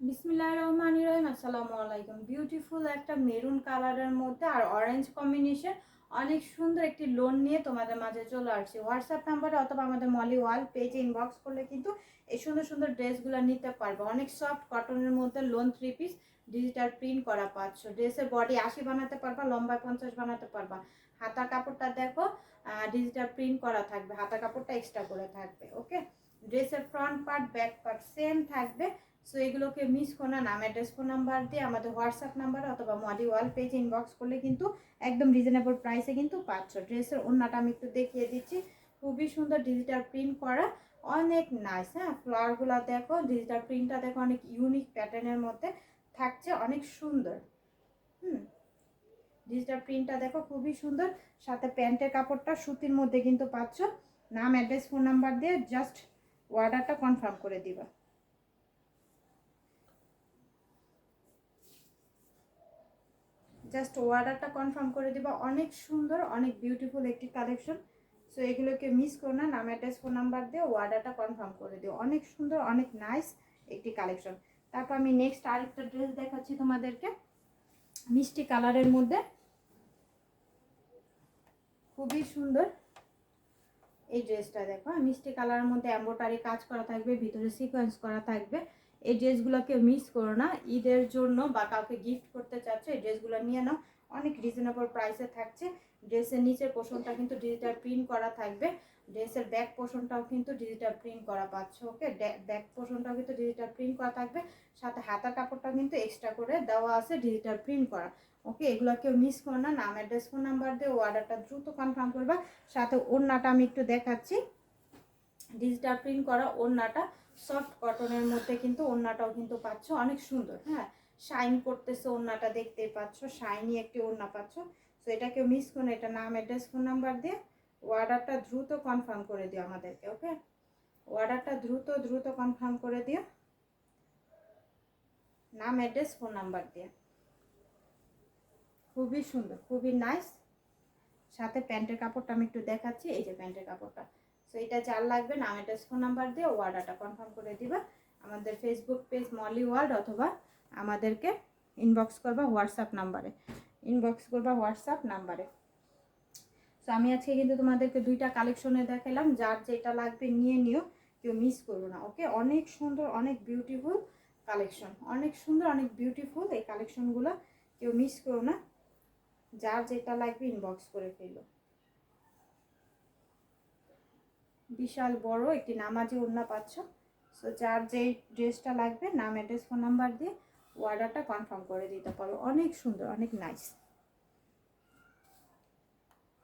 বিসমিল্লাহ রহমান রহিম, আসসালামু আলাইকুম। বিউটিফুল একটা মেরুন কালারের মধ্যে আর অরেঞ্জ কম্বিনেশন অনেক সুন্দর একটি লোন নিয়ে তোমাদের মাঝে চলে আসছি। হোয়াটসঅ্যাপ নাম্বারে অথবা আমাদের মলি ওয়াল পেজে ইনবক্স করলে কিন্তু এই সুন্দর সুন্দর ড্রেসগুলো নিতে পারবে। অনেক সফট কটনের মধ্যে lawn three piece digital print করা পাচ্ছ। ড্রেসের বডি আশি বানাতে পারবা লম্বায় পঞ্চাশ বানাতে পারবা। হাতার কাপড়টা দেখো ডিজিটাল প্রিন্ট করা থাকবে। হাতার কাপড়টা এক্সট্রা করে থাকবে ওকে ড্রেসের front part back part same থাকবে। সো এগুলোকে মিস করো না, নাম অ্যাড্রেস ফোন নাম্বার দিয়ে আমাদের হোয়াটসঅ্যাপ নাম্বার অথবা মডি ওয়াল পেজ ইনবক্স করলে কিন্তু একদম রিজনেবল প্রাইসে কিন্তু পাচ্ছ। ড্রেসের ওড়নাটা আমি একটু দেখিয়ে দিচ্ছি। খুবই সুন্দর ডিজিটাল প্রিন্ট করা। অনেক নাইস হ্যাঁ? ফ্লাওয়ারগুলো দেখো ডিজিটাল প্রিন্টটা দেখো, অনেক ইউনিক প্যাটার্নের মধ্যে থাকছে, অনেক সুন্দর। হুম? ডিজিটাল প্রিন্টটা দেখো, খুবই সুন্দর। সাথে প্যান্টের কাপড়টা সুতির মধ্যে কিন্তু পাচ্ছ। নাম অ্যাড্রেস ফোন নাম্বার দিয়ে জাস্ট অর্ডারটা কনফার্ম করে দিবা। জাস্ট অর্ডারটা কনফার্ম করে দিবা। অনেক সুন্দর, অনেক বিউটিফুল একটি কালেকশন সো এগুলোকে মিস করো না, নাম অ্যাড্রেস ফোন নাম্বার দিয়ে অর্ডারটা কনফার্ম করে দিও। অনেক সুন্দর, অনেক নাইস একটি কালেকশন তারপর আমি নেক্সট আরেকটা ড্রেস দেখাচ্ছি তোমাদেরকে। মিষ্টি কালারের মধ্যে। খুবই সুন্দর। এই ড্রেসটা দেখো। মিষ্টি কালারের মধ্যে এম্বোটারি কাজ করা থাকবে, ভিতরে সিকোয়েন্স করা থাকবে। এই ড্রেসগুলোকে মিস করো না। ঈদের জন্য বা কাউকে গিফট করতে চাচ্ছ, এই ড্রেসগুলো নিয়ে নাও। অনেক রিজনেবল প্রাইসে থাকছে। ড্রেসের নিচের পোষণটা কিন্তু ডিজিটাল প্রিন্ট করা থাকবে। ড্রেসের ব্যাক পোষণটাও কিন্তু ডিজিটাল প্রিন্ট করা পাচ্ছ ওকে ব্যাক পোষণটাও কিন্তু ডিজিটাল প্রিন্ট করা থাকবে। সাথে হাতার কাপড়টাও কিন্তু এক্সট্রা করে দেওয়া আছে ডিজিটাল প্রিন্ট করা ওকে এগুলো কেউ মিস করো না। নাম অ্যাড্রেস ফোন নাম্বার দিয়ে অর্ডারটা দ্রুত কনফার্ম করবা। সাথে ওড়নাটা আমি একটু দেখাচ্ছি। ডিজিটাল প্রিন্ট করা ওড়নাটা। সফট কটনের মধ্যে কিন্তু ওড়নাটাও কিন্তু পাচ্ছ। অনেক সুন্দর হ্যাঁ? শাইন করতেছে ওড়নাটা দেখতে পাচ্ছ। শাইনি একটি ওড়না পাচ্ছ। তো এটা কেউ মিস করো এটা নাম অ্যাড্রেস ফোন নাম্বার দিয়ে অর্ডারটা দ্রুত কনফার্ম করে দিও আমাদেরকে ওকে অর্ডারটা দ্রুত দ্রুত কনফার্ম করে দিও। নাম অ্যাড্রেস ফোন নাম্বার দিয়ে। খুবই সুন্দর, খুবই নাইস সাথে প্যান্টের কাপড়টা আমি একটু দেখাচ্ছি, এই যে প্যান্টের কাপড়টা। সো এটা চার লাগবে, নাম ফোন নাম্বার দিয়ে অর্ডারটা কনফার্ম করে দিবা। আমাদের ফেসবুক পেজ মলি ওয়ার্ল্ড অথবা আমাদেরকে ইনবক্স করবা হোয়াটসঅ্যাপ নাম্বারে ইনবক্স করবা হোয়াটসঅ্যাপ নাম্বারে তো আমি আজকে কিন্তু তোমাদেরকে দুইটা কালেকশনে দেখালাম। যার যেটা লাগবে নিয়ে নিও, কেউ মিস করব না ওকে অনেক সুন্দর, অনেক বিউটিফুল কালেকশন অনেক সুন্দর, অনেক বিউটিফুল এই কালেকশনগুলো কেউ মিস করো না। যার যেটা লাগবে ইনবক্স করে ফেলো বিশাল বড়, একটি নামাজি ওড়না পাচ্ছ। সো যার যেই ড্রেসটা লাগবে, নাম অ্যাড্রেস ফোন নাম্বার দিয়ে অর্ডারটা কনফার্ম করে দিতে পারো। অনেক সুন্দর, অনেক নাইস